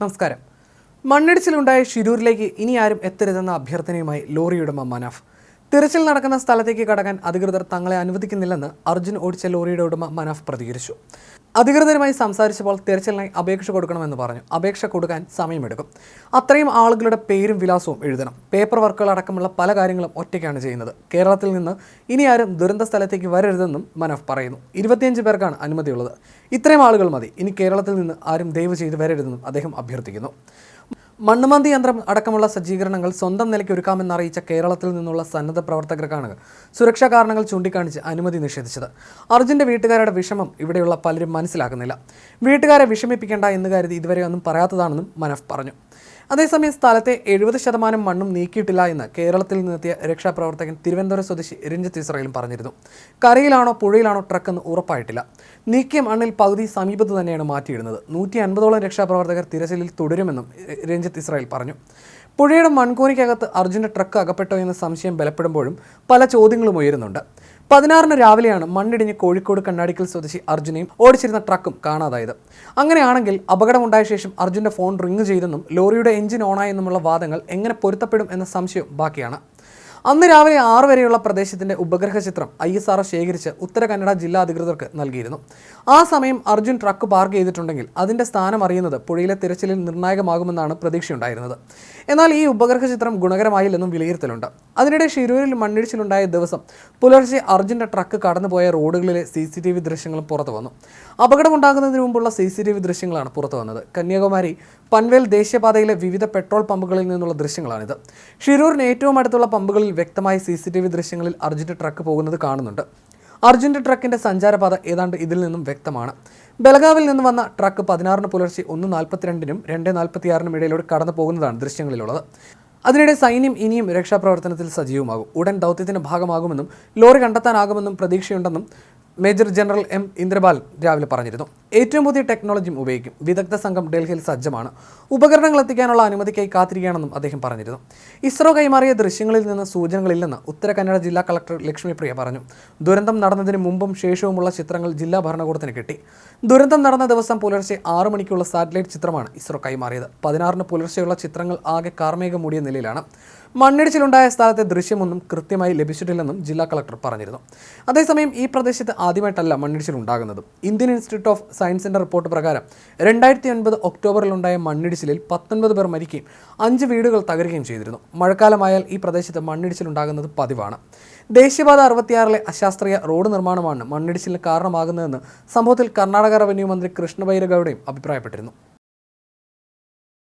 നമസ്കാരം. മണ്ണിടിച്ചിലുണ്ടായ ഷിരൂരിലേക്ക് ഇനി ആരും എത്തരുതെന്ന അഭ്യർത്ഥനയുമായി ലോറിയുടമ മനാഫ് തിരച്ചിൽ നടക്കുന്ന സ്ഥലത്തേക്ക് കടക്കാൻ അധികൃതർ തങ്ങളെ അനുവദിക്കുന്നില്ലെന്ന് അർജുൻ ഓടിച്ച ലോറിയുടെ ഉടമ മനാഫ് പ്രതികരിച്ചു. അധികൃതരുമായി സംസാരിച്ചപ്പോൾ തിരച്ചിലിനായി അപേക്ഷ കൊടുക്കണമെന്ന് പറഞ്ഞു. അപേക്ഷ കൊടുക്കാൻ സമയമെടുക്കും. അത്രയും ആളുകളുടെ പേരും വിലാസവും എഴുതണം. പേപ്പർ വർക്കുകൾ അടക്കമുള്ള പല കാര്യങ്ങളും ഒറ്റയ്ക്കാണ് ചെയ്യുന്നത്. കേരളത്തിൽ നിന്ന് ഇനി ആരും ദുരന്ത സ്ഥലത്തേക്ക് വരരുതെന്നും മനോഫ് പറയുന്നു. ഇരുപത്തിയഞ്ച് പേർക്കാണ് അനുമതിയുള്ളത്. ഇത്രയും ആളുകൾ മതി. ഇനി കേരളത്തിൽ നിന്ന് ആരും ദയവ് ചെയ്ത് വരരുതെന്നും അദ്ദേഹം അഭ്യർത്ഥിക്കുന്നു. മണ്ണുമന്തി യന്ത്രം അടക്കമുള്ള സജ്ജീകരണങ്ങൾ സ്വന്തം നിലയ്ക്ക് ഒരുക്കാമെന്ന് അറിയിച്ച കേരളത്തിൽ നിന്നുള്ള സന്നദ്ധ പ്രവർത്തകർക്കാണ് സുരക്ഷാ കാരണങ്ങൾ ചൂണ്ടിക്കാണിച്ച് അനുമതി നിഷേധിച്ചത്. അർജുന്റെ വീട്ടുകാരുടെ വിഷമം ഇവിടെയുള്ള പലരും മനസ്സിലാക്കുന്നില്ല. വീട്ടുകാരെ വിഷമിപ്പിക്കേണ്ട എന്ന് കരുതി ഇതുവരെ ഒന്നും പറയാത്തതാണെന്നും മനഫ് പറഞ്ഞു. അതേസമയം സ്ഥലത്തെ എഴുപത് ശതമാനം മണ്ണും നീക്കിയിട്ടില്ല എന്ന് കേരളത്തിൽ നിന്നെത്തിയ രക്ഷാപ്രവർത്തകൻ തിരുവനന്തപുരം സ്വദേശി രഞ്ജിത്ത് ഇസ്രയേലും പറഞ്ഞിരുന്നു. കരയിലാണോ പുഴയിലാണോ ട്രക്ക് എന്ന് ഉറപ്പായിട്ടില്ല. നീക്കിയ മണ്ണിൽ പകുതി സമീപത്ത് തന്നെയാണ് മാറ്റിയിടുന്നത്. നൂറ്റി അൻപതോളം രക്ഷാപ്രവർത്തകർ തിരച്ചിലിൽ തുടരുമെന്നും രഞ്ജിത്ത് ഇസ്രായേൽ പറഞ്ഞു. പുഴയുടെ മൺകൂനിക്കകത്ത് അർജുന്റെ ട്രക്ക് അകപ്പെട്ടോ എന്ന സംശയം ബലപ്പെടുമ്പോഴും പല ചോദ്യങ്ങളും ഉയരുന്നുണ്ട്. പതിനാറിന് രാവിലെയാണ് മണ്ണിടിഞ്ഞ് കോഴിക്കോട് കണ്ണാടിക്കൽ സ്വദേശി അർജുനെയും ഓടിച്ചിരുന്ന ട്രക്കും കാണാതായത്. അങ്ങനെയാണെങ്കിൽ അപകടമുണ്ടായ ശേഷം അർജുന്റെ ഫോൺ റിങ് ചെയ്തെന്നും ലോറിയുടെ എഞ്ചിൻ ഓണായെന്നുമുള്ള വാദങ്ങൾ എങ്ങനെ പൊരുത്തപ്പെടും എന്ന സംശയം ബാക്കിയാണ്. അന്ന് രാവിലെ ആറ് വരെയുള്ള പ്രദേശത്തിന്റെ ഉപഗ്രഹ ചിത്രം ഐ എസ് ആർ ശേഖരിച്ച് ഉത്തര കന്നഡ ജില്ലാ അധികൃതർക്ക് നൽകിയിരുന്നു. ആ സമയം അർജുൻ ട്രക്ക് പാർക്ക് ചെയ്തിട്ടുണ്ടെങ്കിൽ അതിന്റെ സ്ഥാനം അറിയുന്നത് പുഴയിലെ തിരച്ചിലിൽ നിർണായകമാകുമെന്നാണ് പ്രതീക്ഷയുണ്ടായിരുന്നത്. എന്നാൽ ഈ ഉപഗ്രഹ ചിത്രം ഗുണകരമായില്ലെന്നും വിലയിരുത്തലുണ്ട്. അതിനിടെ ഷിരൂരിൽ മണ്ണിടിച്ചിലുണ്ടായ ദിവസം പുലർച്ചെ അർജുന്റെ ട്രക്ക് കടന്നുപോയ റോഡുകളിലെ സി സി ടി വി ദൃശ്യങ്ങളും പുറത്തു വന്നു അപകടമുണ്ടാകുന്നതിന് മുമ്പുള്ള സി സി ടി വി ദൃശ്യങ്ങളാണ് പുറത്തു വന്നത് കന്യാകുമാരി പൻവേൽ ദേശീയപാതയിലെ വിവിധ പെട്രോൾ പമ്പുകളിൽ നിന്നുള്ള ദൃശ്യങ്ങളാണിത്. ഷിരൂരിന് ഏറ്റവും അടുത്തുള്ള പമ്പുകളിൽ വ്യക്തമായി സി സി ടി വി ദൃശ്യങ്ങളിൽ അർജുന്റെ ട്രക്ക് പോകുന്നത് കാണുന്നുണ്ട്. അർജുന്റെ ട്രക്കിന്റെ സഞ്ചാരപാത ഏതാണ്ട് ഇതിൽ നിന്നും വ്യക്തമാണ്. ബലഗാവിൽ നിന്ന് വന്ന ട്രക്ക് പതിനാറിന് പുലർച്ചെ ഒന്ന് നാൽപ്പത്തിരണ്ടിനും രണ്ട് നാൽപ്പത്തിയാറിനും ഇടയിലൂടെ കടന്നു പോകുന്നതാണ് ദൃശ്യങ്ങളിലുള്ളത്. അതിനിടെ സൈന്യം ഇനിയും രക്ഷാപ്രവർത്തനത്തിൽ സജീവമാകും. ഉടൻ ദൗത്യത്തിന്റെ ഭാഗമാകുമെന്നും ലോറി കണ്ടെത്താനാകുമെന്നും പ്രതീക്ഷയുണ്ടെന്നും മേജർ ജനറൽ എം ഇന്ദ്രപാൽ രാവിലെ പറഞ്ഞിരുന്നു. ഏറ്റവും പുതിയ ടെക്നോളജിയും ഉപയോഗിക്കും. വിദഗ്ധ സംഘം ഡൽഹിയിൽ സജ്ജമാണ്. ഉപകരണങ്ങൾ എത്തിക്കാനുള്ള അനുമതിക്കായി കാത്തിരിക്കുകയാണെന്നും അദ്ദേഹം പറഞ്ഞിരുന്നു. ഇസ്രോ കൈമാറിയ ദൃശ്യങ്ങളിൽ നിന്ന് സൂചനകളില്ലെന്ന് ഉത്തര കന്നഡ ജില്ലാ കളക്ടർ ലക്ഷ്മിപ്രിയ പറഞ്ഞു. ദുരന്തം നടന്നതിന് മുമ്പും ശേഷവുമുള്ള ചിത്രങ്ങൾ ജില്ലാ ഭരണകൂടത്തിന് കിട്ടി. ദുരന്തം നടന്ന ദിവസം പുലർച്ചെ ആറു മണിക്കുള്ള സാറ്റലൈറ്റ് ചിത്രമാണ് ഇസ്രോ കൈമാറിയത്. പതിനാറിന് പുലർച്ചെയുള്ള ചിത്രങ്ങൾ ആകെ കാർമേഘം മൂടിയ നിലയിലാണ്. മണ്ണിടിച്ചിലുണ്ടായ സ്ഥലത്തെ ദൃശ്യമൊന്നും കൃത്യമായി ലഭിച്ചിട്ടില്ലെന്നും ജില്ലാ കളക്ടർ പറഞ്ഞിരുന്നു. അതേസമയം ഈ പ്രദേശത്ത് ആദ്യമായിട്ടല്ല മണ്ണിടിച്ചിൽ ഉണ്ടാകുന്നത് ഇന്ത്യൻ ഇൻസ്റ്റിറ്റ്യൂട്ട് ഓഫ് സയൻസിന്റെ റിപ്പോർട്ട് പ്രകാരം രണ്ടായിരത്തി ഒൻപത് ഒക്ടോബറിലുണ്ടായ മണ്ണിടിച്ചിലിൽ പത്തൊൻപത് പേർ മരിക്കുകയും അഞ്ച് വീടുകൾ തകരുകയും ചെയ്തിരുന്നു. മഴക്കാലമായാൽ ഈ പ്രദേശത്ത് മണ്ണിടിച്ചിൽ ഉണ്ടാകുന്നത് പതിവാണ്. ദേശീയപാത അറുപത്തിയാറിലെ അശാസ്ത്രീയ റോഡ് നിർമ്മാണമാണ് മണ്ണിടിച്ചിലിന് കാരണമാകുന്നതെന്ന് സംഭവത്തിൽ കർണാടക റവന്യൂ മന്ത്രി കൃഷ്ണബൈരഗൌഡയും അഭിപ്രായപ്പെട്ടിരുന്നു.